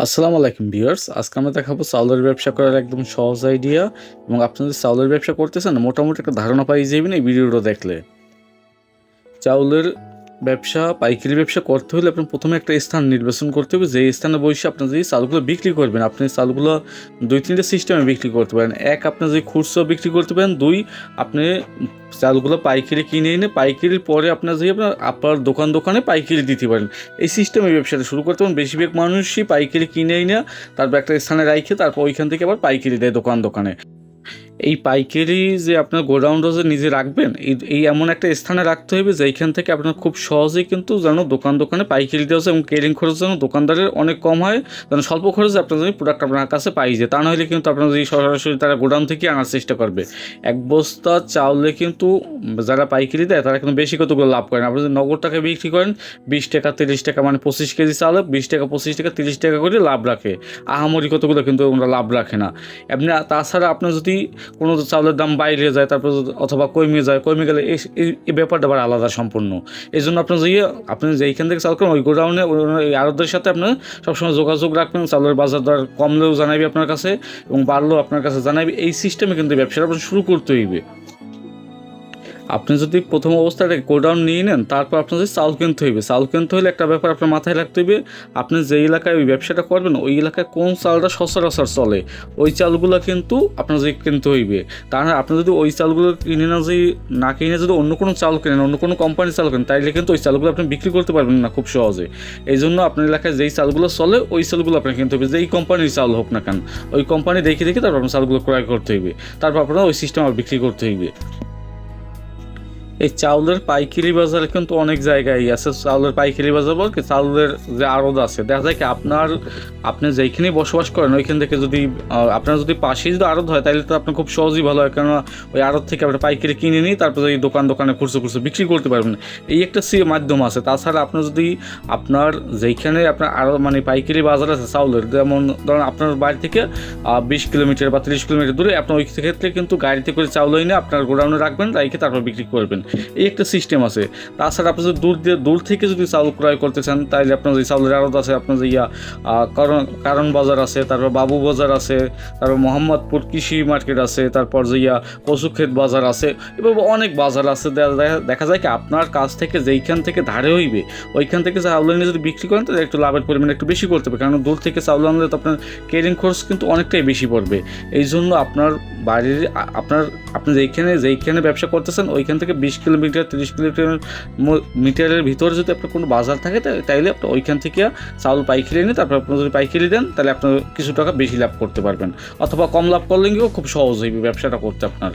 আসসালামু আলাইকুম ভিউয়ার্স। আজকে আমরা দেখাবো চাউলের ব্যবসা করার একদম সহজ আইডিয়া এবং আপনি যদি চাউলের ব্যবসা করতেছেন, মোটামুটি একটা ধারণা পাই যাবেন এই ভিডিওটা দেখলে। চাউলের ব্যবসা, পাইকারি ব্যবসা করতে হলে আপনি প্রথমে একটা স্থান নির্বাচন করতে হবে। যে স্থানে বসে আপনি যদি চালগুলো বিক্রি করবেন, আপনি চালগুলো দুই, তিনটে সিস্টেমে বিক্রি করতে পারেন। এক, আপনি যদি খুচরো বিক্রি করতে পারেন। দুই, আপনি চালগুলো পাইকারি কিনে এনে পাইকারির পরে আপনার যদি আপনার আপনার দোকান, দোকানে পাইকারি দিতে পারেন। এই সিস্টেমে ব্যবসাটা শুরু করতে পারেন। বেশিরভাগ মানুষই পাইকারি কিনে এনে তারপর একটা স্থানে রাখে তারপর ওইখান থেকে আবার পাইকারি দেয় দোকান, দোকানে। এই পাইকারি যে আপনার গোডাউনটা যে নিজে রাখবেন, এই এমন একটা স্থানে রাখতে হবে যেইখান থেকে আপনার খুব সহজেই কিন্তু যেন দোকান দোকানে পাইকারি দেওয়া এবং কেরিং খরচ যেন দোকানদারের অনেক কম হয়, যেন স্বল্প খরচে আপনার যদি প্রোডাক্ট আপনার কাছে পাই যায়। তা নাহলে কিন্তু আপনার যদি সরাসরি তারা গোডাউন থেকে আনার চেষ্টা করবে। এক বস্তা চাউলে কিন্তু যারা পাইকারি দেয়, তারা কিন্তু বেশি কতগুলো লাভ করেন? আপনি যদি নগদ টাকা বিক্রি করেন, বিশ টাকা, তিরিশ টাকা মানে পঁচিশ কেজি চাউলে বিশ টাকা, পঁচিশ টাকা, তিরিশ টাকা করে লাভ রাখে। আহামরি কতগুলো কিন্তু ওরা লাভ রাখে না। এমনি, তাছাড়া আপনার যদি কোনো চাউলের দাম বাইরে যায়, তারপর অথবা কমে যায়। কমে গেলে এই ব্যাপারটা আবার আলাদা সম্পূর্ণ। এই জন্য আপনার যে আপনি যেইখান থেকে চাল করেন ওই গোডাউনে, ওই সাথে আপনার সবসময় যোগাযোগ রাখবেন, চাউলের বাজার দর কমলেও জানাবি আপনার কাছে এবং বাড়লেও আপনার কাছে জানাবি এই সিস্টেমে কিন্তু ব্যবসাটা আপনার শুরু করতে হইবে। আপনি যদি প্রথম অবস্থায় গোডাউন নিয়ে নেন, তারপর আপনার যদি চাউল কিনতে হইবে চাউল কিনতে হলে একটা ব্যাপার আপনার মাথায় রাখতে হইবে, আপনি যে এলাকায় ওই ব্যবসাটা করবেন, ওই এলাকায় কোন চালটা সচরাচর চলে, ওই চালগুলো কিন্তু আপনার যদি কিনতে হইবে। তাহলে আপনি যদি ওই চালগুলো কিনে না যদি না কিনে, যদি অন্য কোনো চাল কেনেন, অন্য কোনো কোম্পানির চাল কেনেন, তাইলে কিন্তু ওই চালগুলো আপনি বিক্রি করতে পারবেন না খুব সহজে। এই জন্য আপনার এলাকায় যেই চালগুলো চলে, ওই চালগুলো আপনার কিনতে হবে যেই কোম্পানির চাল হোক না কেন। ওই কোম্পানি দেখে দেখে তারপর আপনার চালগুলো ক্রয় করতে হইবে। তারপর আপনার ওই সিস্টেম আর বিক্রি করতে হইবে। এই চাউলের পাইকারি বাজার কিন্তু অনেক জায়গায় আছে। চাউলের পাইকারি বাজার বলতে চাউলের যে আড়ত আছে। দেখা যায় কি আপনার, আপনি যেইখানে বসবাস করেন, ওইখান থেকে যদি আপনার যদি পাশেই যদি আড়ত হয় তাহলে তো আপনার খুব সহজেই ভালো হয়। কেননা ওই আড়ত থেকে আপনি পাইকারি কিনে নিই তারপরে এই দোকান দোকানে খুচরো খুচরো বিক্রি করতে পারবেন। এই একটা সি মাধ্যম আছে। তাছাড়া আপনার যদি আপনার যেইখানে আপনার আরও মানে পাইকারি বাজার আছে চাউলের, যেমন ধরেন আপনার বাড়ি থেকে বিশ কিলোমিটার বা তিরিশ কিলোমিটার দূরে আপনার ওই ক্ষেত্রে কিন্তু গাড়িতে করে চাউল এনে আপনার গোডাউনে রাখবেন, রেখে তারপর বিক্রি করবেন। এই একটা সিস্টেম আছে। তাছাড়া আপনি যদি দূর দিয়ে, দূর থেকে যদি চাউল ক্রয় করতে চান তাহলে আপনার যে চাউলের আড়ত আছে, আপনার যে ইয়া কারণ কারণ বাজার আছে, তারপর বাবু বাজার আছে, তারপর মোহাম্মদপুর কৃষি মার্কেট আছে, তারপর যে ইয়া কচুক্ষেত বাজার আছে, এভাবে অনেক বাজার আছে। দেখা- দেখা যায় কি, আপনার কাছ থেকে যেইখান থেকে ধারে হইবে, ওইখান থেকে চাউল এনে যদি বিক্রি করেন, তাহলে একটু লাভের পরিমাণ একটু বেশি করতে হবে। কারণ দূর থেকে চাউল আনলে তো আপনার কেরিং খরচ কিন্তু অনেকটাই বেশি পড়বে। এই জন্য আপনার বাড়ির আপনার, আপনি যেইখানে যেইখানে ব্যবসা করতেছেন, ওইখান থেকে বিশ কিলোমিটার, তিরিশ কিলোমিটার মিটারের ভিতরে যদি আপনার কোনো বাজার থাকে তাইলে আপনি ওইখান থেকে চাউল পাইকারি নিয়ে তারপর আপনি যদি পাইকারি দেন, তাহলে আপনার কিছু টাকা বেশি লাভ করতে পারবেন। অথবা কম লাভ করলে খুব সহজ হইবে ব্যবসাটা করতে আপনার।